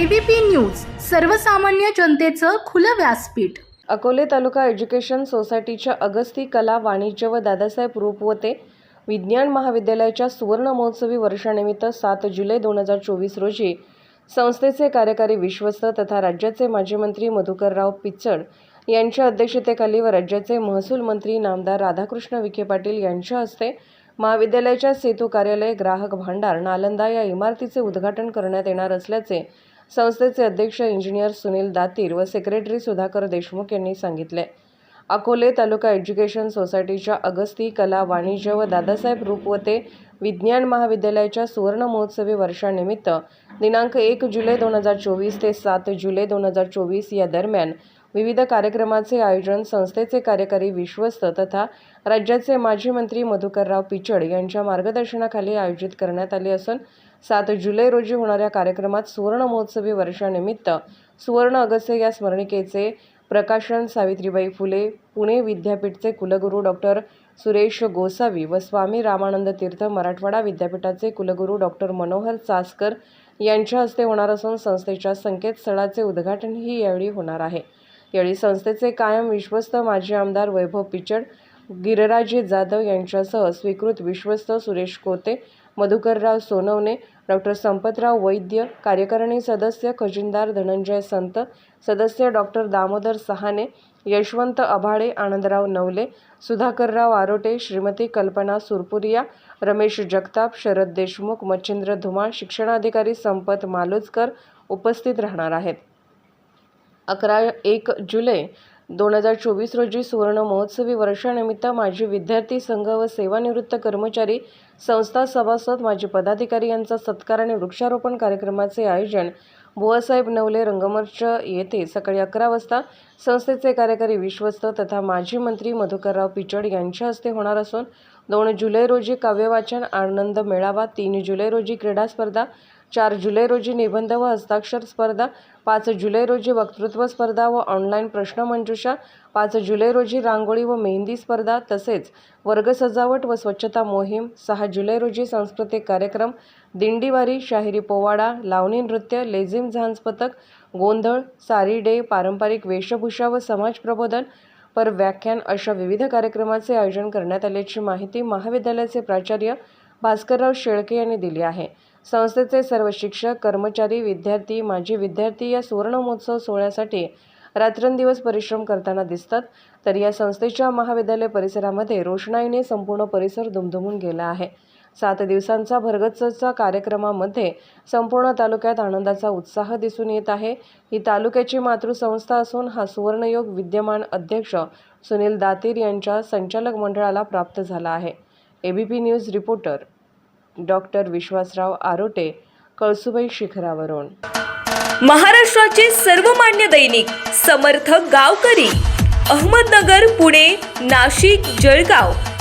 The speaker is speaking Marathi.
एबीपी न्यूज सर्वसामान्य जनतेचं खुलं व्यासपीठ. अकोले तालुका एज्युकेशन सोसायटीच्या अगस्ती कला वाणिज्य व दादासाहेब रूपवते विज्ञान महाविद्यालयाच्या सुवर्ण महोत्सवी वर्षानिमित्त सात जुलै दोन हजार चोवीस रोजी संस्थेचे कार्यकारी विश्वस्त तथा राज्याचे माजी मंत्री मधुकरराव पिचड यांच्या अध्यक्षतेखाली व राज्याचे महसूल मंत्री नामदार राधाकृष्ण विखे पाटील यांच्या हस्ते महाविद्यालयाच्या सेतू कार्यालय ग्राहक भांडार नालंदा या इमारतीचे उद्घाटन करण्यात येणार असल्याचे संस्थेचे अध्यक्ष इंजिनियर सुनील दातीर व सेक्रेटरी सुधाकर देशमुख यांनी सांगितले. अकोले तालुका एज्युकेशन सोसायटीच्या अगस्ती कला वाणिज्य व दादासाहेब रूपवते विज्ञान महाविद्यालयाच्या सुवर्ण महोत्सवी वर्षानिमित्त दिनांक एक जुलै दोन हजार चोवीस ते सात जुलै दोन हजार चोवीस या दरम्यान विविध कार्यक्रमाचे आयोजन संस्थेचे कार्यकारी विश्वस्त तथा राज्याचे माजी मंत्री मधुकरराव पिचड यांच्या मार्गदर्शनाखाली आयोजित करण्यात आले असून सात जुलै रोजी होणाऱ्या कार्यक्रमात सुवर्ण महोत्सवी वर्षानिमित्त सुवर्ण अगसे या स्मरणिकेचे प्रकाशन सावित्रीबाई फुले पुणे विद्यापीठचे कुलगुरू डॉक्टर सुरेश गोसावी व स्वामी रामानंद तीर्थ मराठवाडा विद्यापीठाचे कुलगुरू डॉक्टर मनोहर चासकर यांच्या हस्ते होणार असून संस्थेच्या संकेतस्थळाचे उद्घाटनही यावेळी होणार आहे. यावेळी संस्थेचे कायम विश्वस्त माजी आमदार वैभव पिचड गिरराजे जाधव यांच्यासह स्वीकृत विश्वस्त सुरेश कोते मधुकरराव सोनवणे डॉक्टर संपतराव वैद्य कार्यकारिणी सदस्य खजिनदार धनंजय संत सदस्य डॉक्टर दामोदर सहाने यशवंत आभाळे आनंदराव नवले सुधाकरराव आरोटे श्रीमती कल्पना सुरपुरिया रमेश जगताप शरद देशमुख मच्छिंद्र धुमाळ शिक्षणाधिकारी संपत मालुजकर उपस्थित राहणार आहेत. अकरा एक जुलै दोन हजार चोवीस रोजी सुवर्ण महोत्सवी वर्षानिमित्त माजी विद्यार्थी संघ व सेवानिवृत्त कर्मचारी संस्था सभासद माजी पदाधिकारी यांचा सत्कार आणि वृक्षारोपण कार्यक्रमाचे आयोजन बुवासाहेब नवले रंगमंच येथे सकाळी अकरा वाजता संस्थेचे कार्यकारी विश्वस्त तथा माजी मंत्री मधुकरराव पिचड यांच्या हस्ते होणार असून दोन जुलै रोजी काव्यवाचन आनंद मेळावा तीन जुलै रोजी क्रीडा स्पर्धा चार जुलै रोजी निबंध व हस्ताक्षर स्पर्धा पाच जुलै रोजी वक्तृत्व स्पर्धा व ऑनलाईन प्रश्नमंजुषा पाच जुलै रोजी रांगोळी व मेहंदी स्पर्धा तसेच वर्ग सजावट व स्वच्छता मोहीम सहा जुलै रोजी सांस्कृतिक कार्यक्रम दिंडीवारी शाहिरी पोवाडा लावणी नृत्य लेझिम झांज पथक गोंधळ सारी डे पारंपरिक वेशभूषा व समाज प्रबोधन पर व्याख्यान अशा विविध कार्यक्रमाचे आयोजन करण्यात आल्याची माहिती महाविद्यालयाचे प्राचार्य भास्करराव शेळके यांनी दिली आहे. संस्थेचे सर्व शिक्षक कर्मचारी विद्यार्थी माजी विद्यार्थी या सुवर्णमहोत्सव सोहळ्यासाठी रात्रंदिवस परिश्रम करताना दिसतात. तर या संस्थेच्या महाविद्यालय परिसरामध्ये रोषणाईने संपूर्ण परिसर दुमदुमून गेला आहे. सात दिवसांचा भरगच्चचा कार्यक्रमामध्ये संपूर्ण तालुक्यात आनंदाचा उत्साह दिसून येत आहे. ही तालुक्याची मातृसंस्था असून हा सुवर्णयोग विद्यमान अध्यक्ष सुनील दातीर यांच्या संचालक मंडळाला प्राप्त झाला आहे. ABP news reporter doctor Vishwasrao Arote Kalsubai शिखरावरून. महाराष्ट्राचे सर्वमान्य दैनिक समर्थ गावकरी अहमदनगर पुणे नाशिक जळगाव.